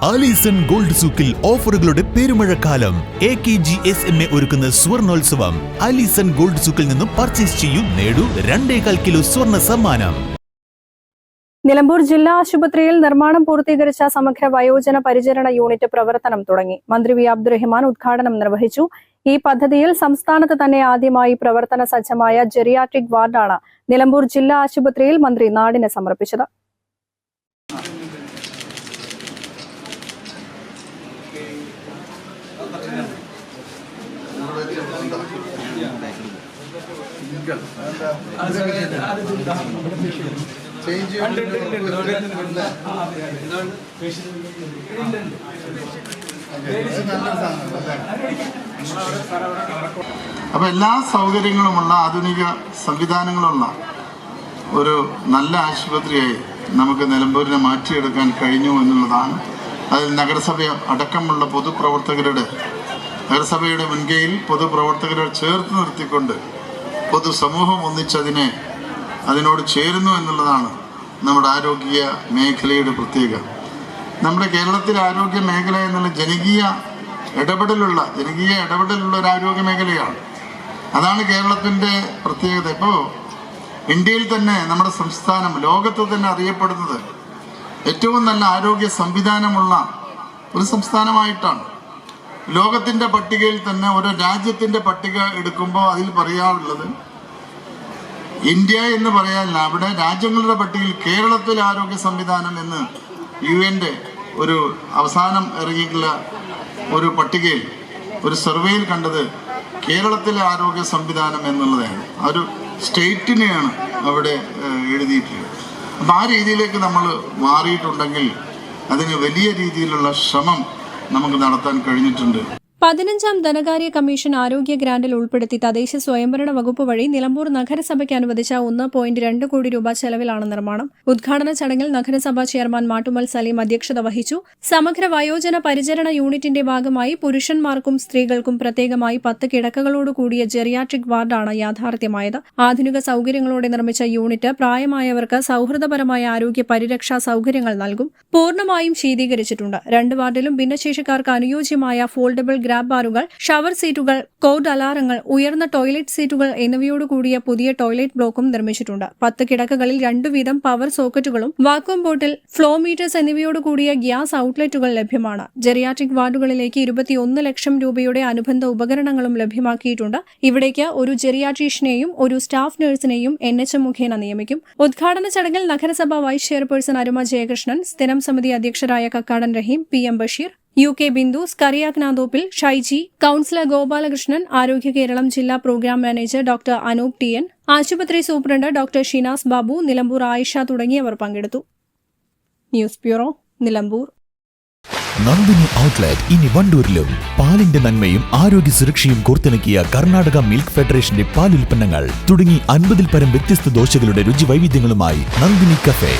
Alison gold സൂക്കിൽ ഓഫറുകളുടെ പെരുമഴക്കാലം. A K G S M A ഒരുക്കുന്ന സ്വർണോത്സവം. ആലീസൺ ഗോൾഡ് സൂക്കിൽ നിന്നും പർച്ചേസ് ചെയ്യൂ നേടൂ രണ്ടേകാൽ കിലോ സ്വർണ സമ്മാനം. നിലമ്പൂർ ജില്ലാ ആശുപത്രിയിൽ നിർമ്മാണം പൂർത്തീകരിച്ച സമഗ്ര വയോജന പരിചരണ യൂണിറ്റ് പ്രവർത്തനം തുടങ്ങി. മന്ത്രി വി അബ്ദുറഹിമാൻ ഉദ്ഘാടനം നിർവഹിച്ചു. ഈ പദ്ധതിയിൽ സംസ്ഥാനത്ത് തന്നെ ആദ്യമായി പ്രവർത്തന സജ്ജമായ ജെറിയാട്രിക് വാർഡാണ് നിലമ്പൂർ ജില്ലാ ആശുപത്രിയിൽ മന്ത്രി നാടിന് സമർപ്പിച്ചത്. അപ്പോൾ എല്ലാ സൗകര്യങ്ങളുമുള്ള ആധുനിക സംവിധാനങ്ങളുള്ള ഒരു നല്ല ആശുപത്രിയായി നമുക്ക് നിലമ്പൂരിനെ മാറ്റിയെടുക്കാൻ കഴിഞ്ഞു എന്നുള്ളതാണ്. അതിൽ നഗരസഭ അടക്കമുള്ള പൊതുപ്രവർത്തകരുടെ നഗരസഭയുടെ മുൻകൈയിൽ പൊതുപ്രവർത്തകരെ ചേർത്ത് നിർത്തിക്കൊണ്ട് പൊതുസമൂഹം ഒന്നിച്ചതിനെ അതിനോട് ചേരുന്നു എന്നുള്ളതാണ് നമ്മുടെ ആരോഗ്യ മേഖലയുടെ പ്രത്യേകത. നമ്മുടെ കേരളത്തിലെ ആരോഗ്യ മേഖല എന്നുള്ള ജനകീയ ഇടപെടലുള്ള ജനകീയ ഇടപെടലുള്ള ഒരു ആരോഗ്യ മേഖലയാണ്. അതാണ് കേരളത്തിന്റെ പ്രത്യേകത. ഇപ്പോൾ ഇന്ത്യയിൽ തന്നെ നമ്മുടെ സംസ്ഥാനം ലോകത്ത് തന്നെ അറിയപ്പെടുന്നത് ഏറ്റവും നല്ല ആരോഗ്യ സംവിധാനമുള്ള ഒരു സംസ്ഥാനമായിട്ടാണ്. ലോകത്തിന്റെ പട്ടികയിൽ തന്നെ ഒരു രാജ്യത്തിന്റെ പട്ടിക എടുക്കുമ്പോൾ അതിൽ പറയാറുള്ളത് ഇന്ത്യ എന്ന് പറയാനില്ല അവിടെ രാജ്യങ്ങളുടെ പട്ടികയിൽ കേരളത്തിലെ ആരോഗ്യ സംവിധാനം എന്ന് യു എന്റെ ഒരു അവസാനം ഇറങ്ങിയിട്ടുള്ള ഒരു പട്ടികയിൽ ഒരു സർവേയിൽ കണ്ടത് കേരളത്തിലെ ആരോഗ്യ സംവിധാനം എന്നുള്ളതാണ് ഒരു സ്റ്റേറ്റിനെയാണ് അവിടെ എഴുതിയിട്ടുള്ളത്. അപ്പം ആ രീതിയിലേക്ക് നമ്മൾ മാറിയിട്ടുണ്ടെങ്കിൽ അതിന് വലിയ രീതിയിലുള്ള ശ്രമം നമുക്ക് നടത്താൻ കഴിഞ്ഞിട്ടുണ്ട്. പതിനഞ്ചാം ധനകാര്യ കമ്മീഷൻ ആരോഗ്യ ഗ്രാന്റിൽ ഉൾപ്പെടുത്തി തദ്ദേശ സ്വയംഭരണ വകുപ്പ് വഴി നിലമ്പൂർ നഗരസഭയ്ക്ക് അനുവദിച്ച ഒന്ന് പോയിന്റ് രണ്ട് കോടി രൂപ ചെലവിലാണ് നിർമ്മാണം. ഉദ്ഘാടന ചടങ്ങിൽ നഗരസഭാ ചെയർമാൻ മാട്ടുമൽ സലീം അധ്യക്ഷത വഹിച്ചു. സമഗ്ര വയോജന പരിചരണ യൂണിറ്റിന്റെ ഭാഗമായി പുരുഷന്മാർക്കും സ്ത്രീകൾക്കും പ്രത്യേകമായി പത്ത് കിടക്കകളോട് കൂടിയ ജെറിയാട്രിക് വാർഡാണ് യാഥാർത്ഥ്യമായത്. ആധുനിക സൗകര്യങ്ങളോടെ നിർമ്മിച്ച യൂണിറ്റ് പ്രായമായവർക്ക് സൌഹൃദപരമായ ആരോഗ്യ പരിരക്ഷാ സൗകര്യങ്ങൾ നൽകും. പൂർണമായും ശീതീകരിച്ചിട്ടുണ്ട്. രണ്ട് വാർഡിലും ഭിന്നശേഷിക്കാർക്ക് അനുയോജ്യമായ ഫോൾഡബിൾ ഗ്രാബ് ബാറുകൾ ഷവർ സീറ്റുകൾ കോഡ് അലാറങ്ങൾ ഉയർന്ന ടോയ്ലറ്റ് സീറ്റുകൾ എന്നിവയോട് കൂടിയ പുതിയ ടോയ്ലറ്റ് ബ്ലോക്കും നിർമ്മിച്ചിട്ടുണ്ട്. പത്ത് കിടക്കകളിൽ രണ്ടു വീതം പവർ സോക്കറ്റുകളും വാക്വം ബോട്ടിൽ ഫ്ലോ മീറ്റേഴ്സ് എന്നിവയോട് കൂടിയ ഗ്യാസ് ഔട്ട്ലെറ്റുകൾ ലഭ്യമാണ്. ജെറിയാട്രിക് വാർഡുകളിലേക്ക് ഇരുപത്തിയൊന്ന് ലക്ഷം രൂപയുടെ അനുബന്ധ ഉപകരണങ്ങളും ലഭ്യമാക്കിയിട്ടുണ്ട്. ഇവിടേക്ക് ഒരു ജെറിയാട്രീഷ്യനെയും ഒരു സ്റ്റാഫ് നഴ്സിനെയും എൻ എച്ച് എം മുഖേന നിയമിക്കും. ഉദ്ഘാടന ചടങ്ങിൽ നഗരസഭ വൈസ് ചെയർപേഴ്സൺ അരുമ ജയകൃഷ്ണൻ സ്ഥിരം സമിതി അധ്യക്ഷരായ Kakkadan Rahim P M Basheer U K Bindu സ്കറിയാക്നാന്തോപ്പിൽ Shaiji councillor Gopalakrishnan Arogya Keralam ജില്ലാ programme manager doctor Anoop T N ആശുപത്രി സൂപ്രണ്ട് ഡോക്ടർ ഷിനാസ് ബാബു നിലമ്പൂർ ആയിഷ തുടങ്ങിയവർ പങ്കെടുത്തു. News bureau Nilambur. Nandini outlet ഇനി വണ്ടൂരിലും. പാലിന്റെ നന്മയും ആരോഗ്യ സുരക്ഷയും കോർത്തിണക്കിയ കർണാടക മിൽക്ക് ഫെഡറേഷന്റെ പാലുൽപ്പന്നങ്ങൾ തുടങ്ങി അൻപതിൽ പരം വ്യത്യസ്ത ദോശകളുടെ രുചി വൈവിധ്യങ്ങളുമായി നന്ദിനി കഫേ.